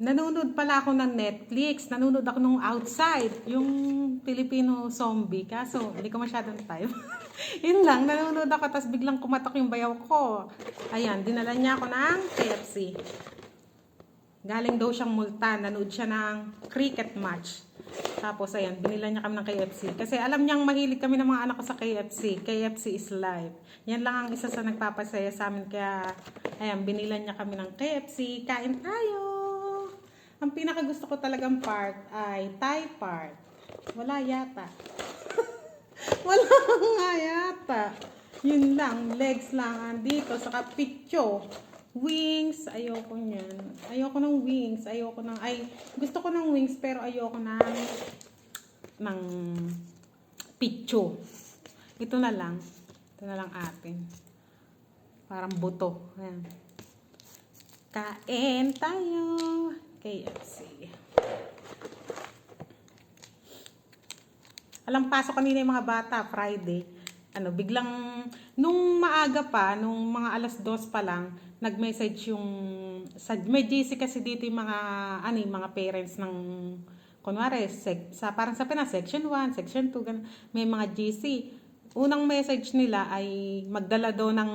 nanonood pala ako ng Netflix. Nanonood ako nung Outside, yung Filipino zombie. Kaso, hindi ko masyadong time. Yun lang, nanonood ako, tapos biglang kumatok yung bayaw ko. Ayan, dinala niya ako ng KFC. Galing daw siyang multa, nanood siya ng cricket match. Tapos ayan, binila niya kami ng KFC. Kasi alam niyang mahilig kami ng mga anak ko sa KFC. KFC is life. Yan lang ang isa sa nagpapasaya sa amin. Kaya, ayan, binila niya kami ng KFC. Kain tayo! Ang pinaka gusto ko talagang part ay Thai part. Wala yata. Wala nga yata. Yun lang, legs lang andito. Saka picho. Wings, ayoko niyan. Ayoko ng wings. Ayoko ng, ay, gusto ko ng wings pero ayoko ng, ng picho. Ito na lang. Ito na lang atin. Parang buto. Ayan. Kain tayo. KFC. Alam, pasok kanina yung mga bata, Friday. Ano, biglang, nung maaga pa, nung mga alas dos pa lang, nag-message yung, sa, may GC kasi dito yung mga, ano, yung mga parents ng, kunwari, sec, sa, parang sa Pinas, section 1, section 2, ganun, may mga GC. Unang message nila ay magdala daw ng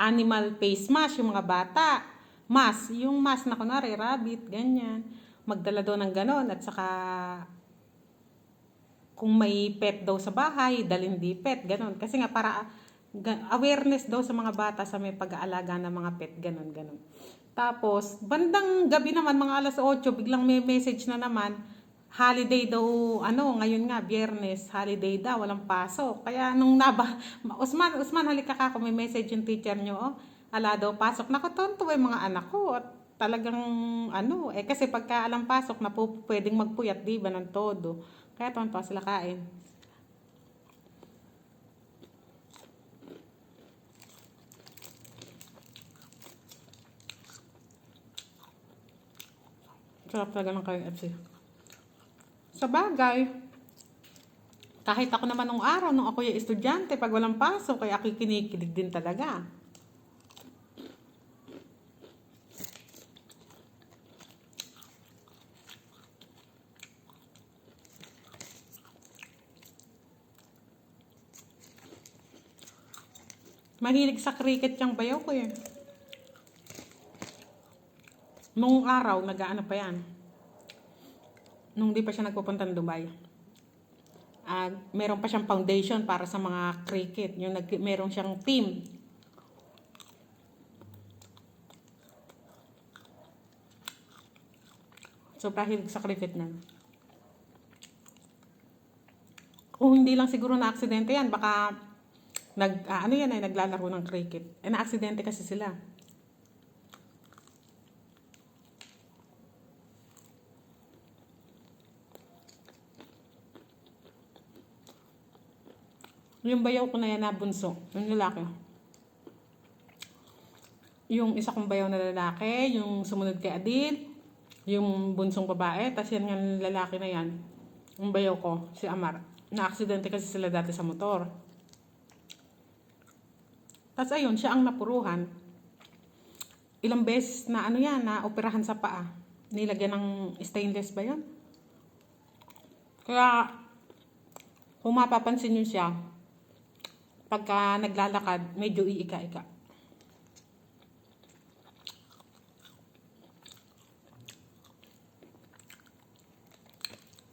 animal face mask yung mga bata. Mask, yung mask na kunwari, rabbit, ganyan. Magdala daw ng ganon at saka kung may pet daw sa bahay, dalhin di pet, ganon. Kasi nga para awareness daw sa mga bata sa may pag-aalaga ng mga pet, ganon, ganon. Tapos, bandang gabi naman, mga alas 8, biglang may message na naman, holiday daw, ano, ngayon nga, biyernes, holiday daw, walang pasok. Kaya nung naba, Usman, Usman, halika ka, kung may message yung teacher nyo, oh, ala daw pasok. Nakatonto yung mga anak ko, at talagang, ano, eh, kasi pagka alam pasok, na po, pwedeng magpuyat, di ba, ng todo. Kaya tuwan pa sila kain. Sarap talaga ng KFC. Sa bagay, kahit ako naman nung araw, nung ako yung estudyante, pag walang pasok, kaya ako kinikilig din talaga. Mahilig sa cricket yung bayaw ko eh. Nung araw, nag-ano pa yan. Nung di pa siya nagpupunta ng Dubai. Ah, meron pa siyang foundation para sa mga cricket. Yung nag, meron siyang team. Sobrang hilig sa cricket na. Kung hindi lang siguro na aksidente yan, baka nag ah, ano yan ay naglalaro ng cricket. Eh aksidente kasi sila. Yung bayaw ko na yan na bunso, yung lalaki. Yung isa kong bayaw na lalaki, yung sumunod kay Adil, yung bunsong babae, tapos yan yung lalaki na yan, yung bayaw ko, si Amar. Na-aksidente kasi sila dati sa motor. Tapos ayun, siya ang napuruhan. Ilang beses na ano yan, na operahan sa paa. Nilagyan ng stainless ba yun? Kaya, kung mapapansin nyo siya, pagka naglalakad, medyo iika-ika.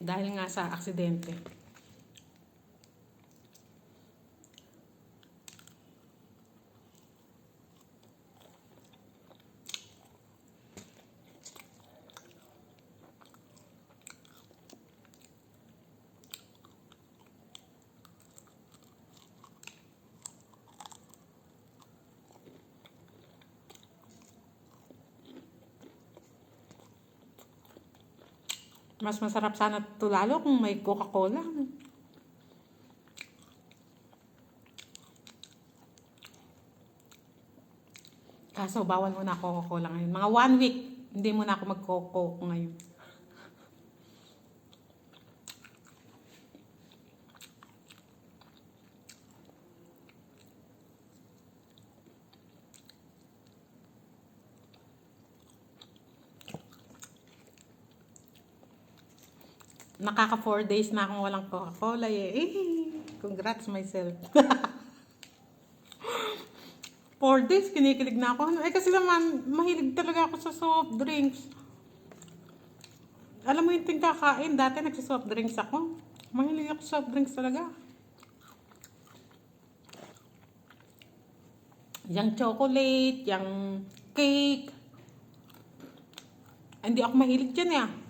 Dahil nga sa aksidente. Mas masarap sana ito lalo kung may Coca-Cola. Kaso bawal muna Coca-Cola ngayon. Mga one week, hindi muna ako mag-Coco ngayon. Nakaka 4 days na akong walang Coca-Cola eh. congrats myself. 4 days, kinikilig na ako. Eh kasi naman, mahilig talaga ako sa soft drinks. Alam mo yung ting kakain, dati nagsa-soft drinks ako. Mahilig ako sa soft drinks talaga. Yung chocolate, yung cake. Hindi ako mahilig dyan eh.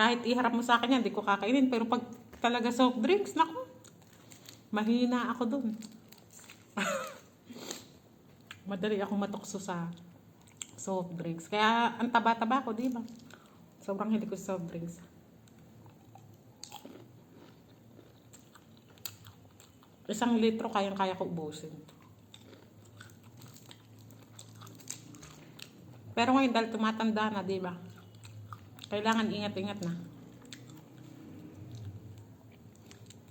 Kahit iharap mo sa akin yan, hindi ko kakainin. Pero pag talaga soft drinks, naku, mahina ako dun. Madali akong matukso sa soft drinks. Kaya ang taba-taba ko, di ba? Sobrang hindi ko soft drinks. Isang litro kayang-kaya ko ubusin. Pero ngayon dahil tumatanda na, di ba? Kailangan ingat-ingat na.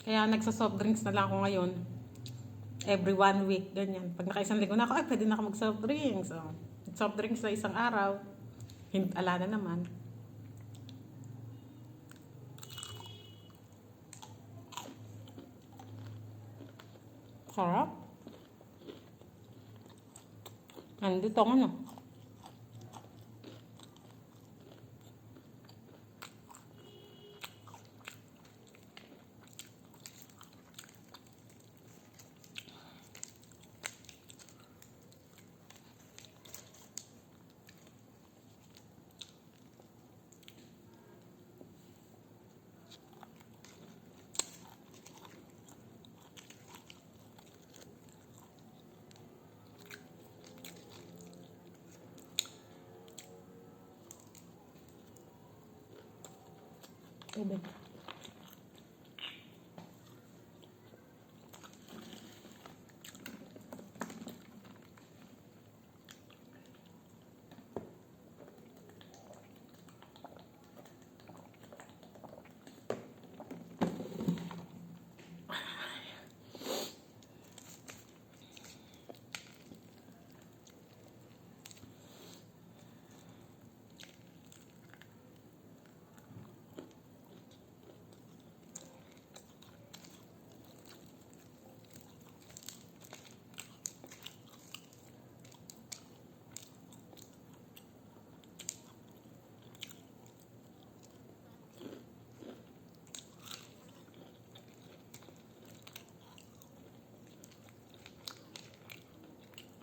Kaya nagsa-soft drinks na lang ako ngayon. Every one week, ganyan. Pag nakaisang linggo na ako, ay pwede na ako mag-soft drinks. Oh. Soft drinks na isang araw. Hin- Ala na naman. Sarap. Nandito ang ano. Tubig.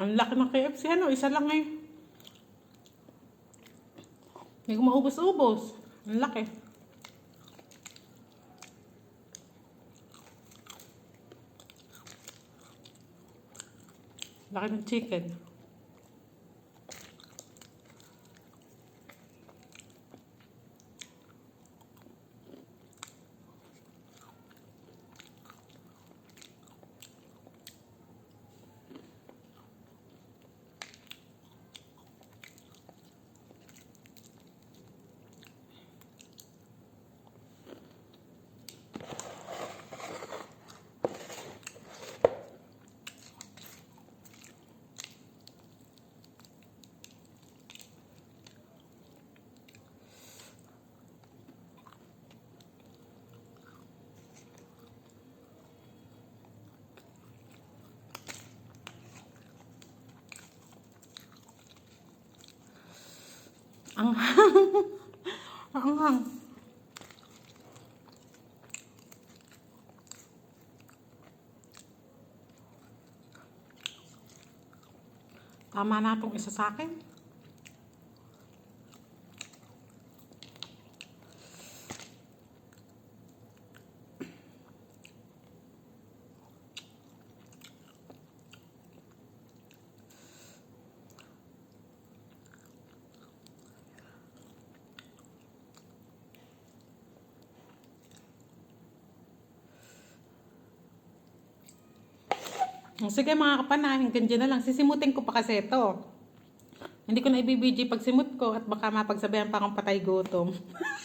Ang laki ng KFC, ano? Isa lang eh. Hindi ko maubos-ubos. Ang laki. Laki ng chicken. Ang Ang hang. Tama na itong isa sa akin. Sige mga kapanahin, ganyan na lang. Sisimutin ko pa kasi ito. Hindi ko na ibibidyo pag simut ko at baka mapagsabihan pa akong patay gutom.